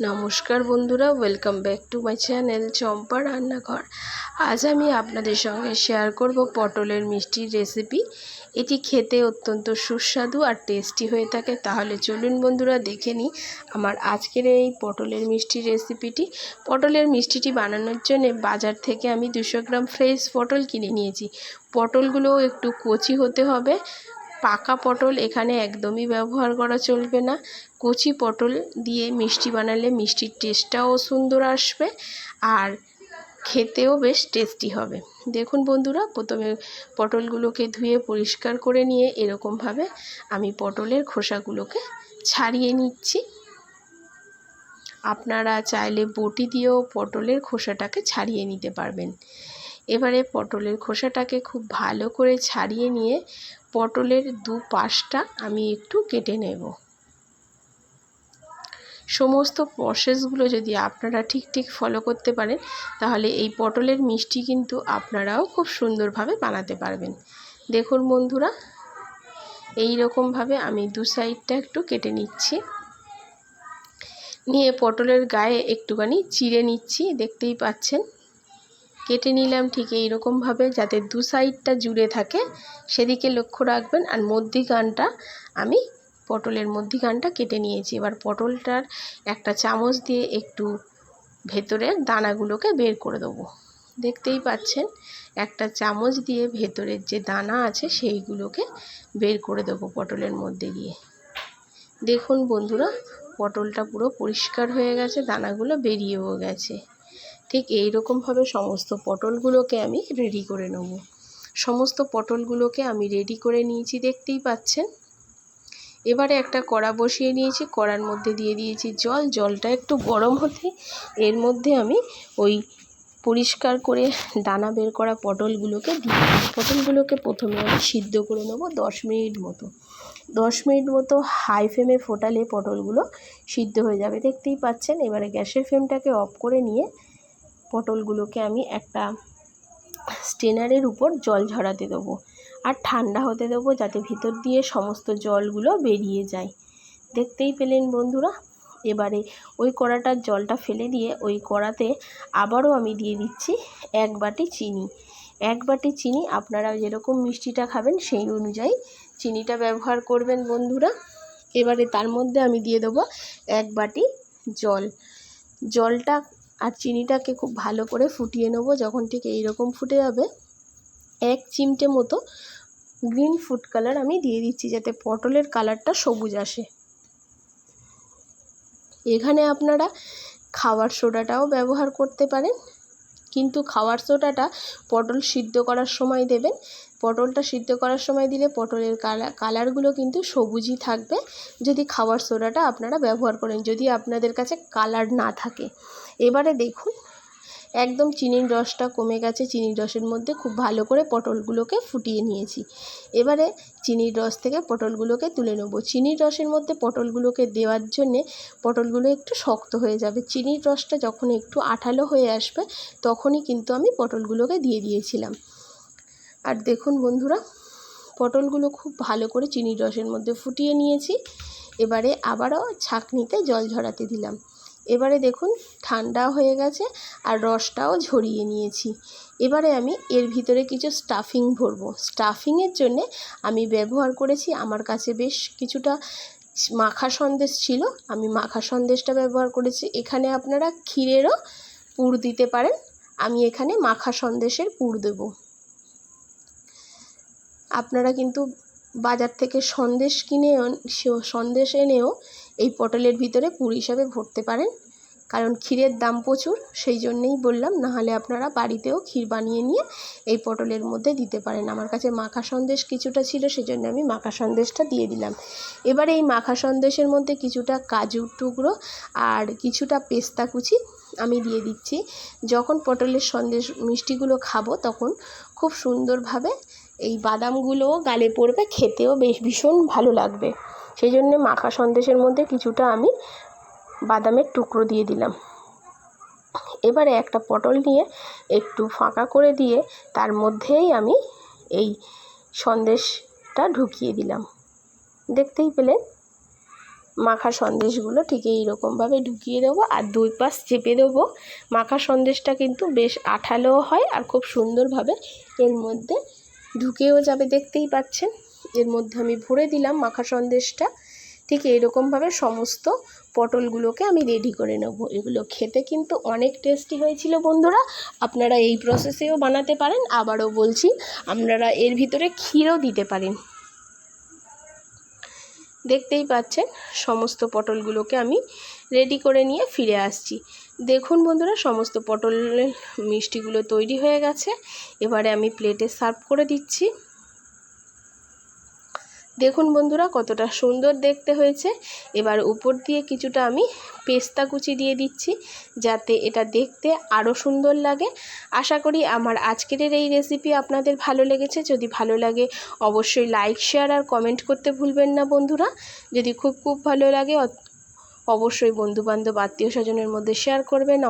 নমস্কার বন্ধুরা welcome back to my channel Champa Rannaghar. আজ আমি আপনাদের সঙ্গে শেয়ার করব পটলের মিষ্টির রেসিপি এটি খেতে অত্যন্ত সুস্বাদু আর টেস্টি হয়ে থাকে। তাহলে চলুন বন্ধুরা, দেখে নিই আমার আজকের এই পটলের মিষ্টির রেসিপিটি পটলের মিষ্টিটি বানানোর জন্য বাজার থেকে আমি দুশো গ্রাম ফ্রেশ পটল কিনে নিয়েছি। পটলগুলো একটু কচি হতে হবে। পাকা পটল এখানে একদমই ব্যবহার করা চলবে না। কচি পটল দিয়ে মিষ্টি বানালে মিষ্টির টেস্টটাও সুন্দর আসবে আর খেতেও বেশ টেস্টি হবে। দেখুন বন্ধুরা, প্রথমে পটলগুলোকে ধুয়ে পরিষ্কার করে নিয়ে এরকমভাবে আমি পটলের খোসাগুলোকে ছাড়িয়ে নিচ্ছি। আপনারা চাইলে বটি দিয়েও পটলের খোসাটাকে ছাড়িয়ে নিতে পারবেন। এবারে পটলের খোসাটাকে খুব ভালো করে ছাড়িয়ে নিয়ে পটলের দু পাশটা আমি একটু কেটে নেব। সমস্ত প্রসেসগুলো যদি আপনারা ঠিক ঠিক ফলো করতে পারেন, তাহলে এই পটলের মিষ্টি কিন্তু আপনারাও খুব সুন্দরভাবে বানাতে পারবেন। দেখুন বন্ধুরা এই রকমভাবে আমি দু সাইডটা একটু কেটে নিচ্ছি। নিয়ে পটলের গায়ে একটুখানি চিড়ে নিচ্ছি, দেখতেই পাচ্ছেন। কেটে নিলাম ঠিক এইরকমভাবে যাতে দু সাইডটা জুড়ে থাকে। সেদিকে লক্ষ্য রাখবেন আর মধ্যিখানটা আমি পটলের মধ্যিখানটা কেটে নিয়েছি। এবার পটলটার একটা চামচ দিয়ে একটু ভেতরের দানাগুলোকে বের করে দেবো। দেখতেই পাচ্ছেন, একটা চামচ দিয়ে ভেতরের যে দানা আছে সেইগুলোকে বের করে দেবো পটলের মধ্যে দিয়ে। দেখুন বন্ধুরা, পটলটা পুরো পরিষ্কার হয়ে গেছে, দানাগুলো বেরিয়েও গেছে। ঠিক এই রকমভাবে সমস্ত পটলগুলোকে আমি রেডি করে নেব। সমস্ত পটলগুলোকে আমি রেডি করে নিয়েছি, দেখতেই পাচ্ছেন? এবারে একটা কড়া বসিয়ে নিয়েছি, কড়ার মধ্যে দিয়ে দিয়েছি জল। জলটা একটু গরম হতে এর মধ্যে আমি ওই পরিষ্কার করে দানা বের করা পটলগুলোকে দিয়ে পটলগুলোকে প্রথমে আমি সিদ্ধ করে নেব দশ মিনিট মতো। দশ মিনিট মতো হাই ফ্লেমে ফোটালে পটলগুলো সিদ্ধ হয়ে যাবে। দেখতেই পাচ্ছেন, এবারে গ্যাসের ফ্লেমটাকে অফ করে নিয়ে পটলগুলোকে আমি একটা স্টেনারের উপর জল ঝরাতে দেবো আর ঠান্ডা হতে দেবো যাতে ভিতর দিয়ে সমস্ত জলগুলো বেরিয়ে যায়। দেখতেই পেলেন বন্ধুরা, এবারে ওই কড়াটার জলটা ফেলে দিয়ে ওই কড়াতে আবারও আমি দিয়ে দিচ্ছি এক বাটি চিনি। এক বাটি চিনি আপনারা যেরকম মিষ্টিটা খাবেন সেই অনুযায়ী চিনিটা ব্যবহার করবেন বন্ধুরা। এবারে তার মধ্যে আমি দিয়ে দেবো এক বাটি জল। জলটা আর চিনিটাকে খুব ভালো করে ফুটিয়ে নেব, যখন ঠিক এইরকম ফুটে যাবে। এক চিমটে মতো গ্রিন ফুড কালার আমি দিয়ে দিচ্ছি, যাতে পটলের কালারটা সবুজ আসে। এখানে আপনারা খাওয়ার সোডাটাও ব্যবহার করতে পারেন, কিন্তু খাওয়ার সোডাটা পটল সিদ্ধ করার সময় দেবেন। পটলটা সিদ্ধ করার সময় দিলে পটলের কালার কালারগুলো কিন্তু সবুজই থাকবে। যদি খাওয়ার সোডাটা আপনারা ব্যবহার করেন, যদি আপনাদের কাছে কালার না থাকে। এবারে দেখুন, একদম চিনির রসটা কমে গেছে, চিনির রসের মধ্যে খুব ভালো করে পটলগুলোকে ফুটিয়ে নিয়েছি। এবারে চিনির রস থেকে পটলগুলোকে তুলে নেব। চিনির রসের মধ্যে পটলগুলোকে দেওয়ার জন্যে পটলগুলো একটু শক্ত হয়ে যাবে। চিনির রসটা যখন একটু আঠালো হয়ে আসবে, তখনই কিন্তু আমি পটলগুলোকে দিয়ে দিয়েছিলাম। আর দেখুন বন্ধুরা, পটলগুলো খুব ভালো করে চিনির রসের মধ্যে ফুটিয়ে নিয়েছি। এবারে আবারও ছাঁকনিতে জল ঝরাতে দিলাম। এবারে দেখুন ঠান্ডা হয়ে গেছে আর রসটাও ঝরিয়ে নিয়েছি। এবারে আমি এর ভিতরে কিছু স্টাফিং ভরবো। স্টাফিংয়ের জন্যে আমি ব্যবহার করেছি, আমার কাছে বেশ কিছুটা মাখা সন্দেশ ছিল, আমি মাখা সন্দেশটা ব্যবহার করেছি। এখানে আপনারা ক্ষীরেরও পুর দিতে পারেন, আমি এখানে মাখা সন্দেশের পুর দেবো। আপনারা কিন্তু বাজার থেকে সন্দেশ কিনে সন্দেশ এনেও এই পটলের ভিতরে পুর হিসাবে ভরতে পারেন। কারণ ক্ষীরের দাম প্রচুর, সেই জন্যেই বললাম, নাহলে আপনারা বাড়িতেও ক্ষীর বানিয়ে নিয়ে এই পটলের মধ্যে দিতে পারেন। আমার কাছে মাখা সন্দেশ কিছুটা ছিল, সেজন্য আমি মাখা সন্দেশটা দিয়ে দিলাম। এবার এই মাখা সন্দেশের মধ্যে কিছুটা কাজুর টুকরো আর কিছুটা পেস্তা কুচি আমি দিয়ে দিচ্ছি। যখন পটলের সন্দেশ মিষ্টিগুলো খাব, তখন খুব সুন্দরভাবে এই বাদামগুলোও গালে পড়বে, খেতেও বেশ ভীষণ ভালো লাগবে। সেই জন্যে মাখা সন্দেশের মধ্যে কিছুটা আমি বাদামের টুকরো দিয়ে দিলাম। এবারে একটা পটল নিয়ে একটু ফাঁকা করে দিয়ে তার মধ্যেই আমি এই সন্দেশটা ঢুকিয়ে দিলাম। দেখতেই পেলেন, মাখা সন্দেশগুলো ঠিক এইরকমভাবে ঢুকিয়ে দেবো আর দুই পাশ চেপে দেবো। মাখা সন্দেশটা কিন্তু বেশ আঠালোও হয় আর খুব সুন্দরভাবে এর মধ্যে ঢুকেও যাবে, দেখতেই পাচ্ছেন। এর মধ্যে আমি ভরে দিলাম মাখা সন্দেশটা। ঠিক এইরকমভাবে সমস্ত পটলগুলোকে আমি রেডি করে নেব। এগুলো খেতে কিন্তু অনেক টেস্টি হয়েছিল বন্ধুরা। আপনারা এই প্রসেসেও বানাতে পারেন, আবারও বলছি, আপনারা এর ভিতরে ক্ষীরও দিতে পারেন। দেখতেই পাচ্ছেন, সমস্ত পটলগুলোকে আমি রেডি করে নিয়ে ফিরে আসছি। দেখুন বন্ধুরা, সমস্ত পটলের মিষ্টিগুলো তৈরি হয়ে গেছে। এবারে আমি প্লেটে সার্ভ করে দিচ্ছি। দেখুন বন্ধুরা, কতটা সুন্দর দেখতে হয়েছে। এবার উপর দিয়ে কিছুটা আমি পেস্তা কুচি দিয়ে দিচ্ছি, যাতে এটা দেখতে আরও সুন্দর লাগে। আশা করি আমার আজকের এই রেসিপি আপনাদের ভালো লেগেছে। যদি ভালো লাগে, অবশ্যই লাইক শেয়ার আর কমেন্ট করতে ভুলবেন না বন্ধুরা। যদি খুব খুব ভালো লাগে অবশ্যই বন্ধুবান্ধব আত্মীয় স্বজনের মধ্যে শেয়ার করবেন।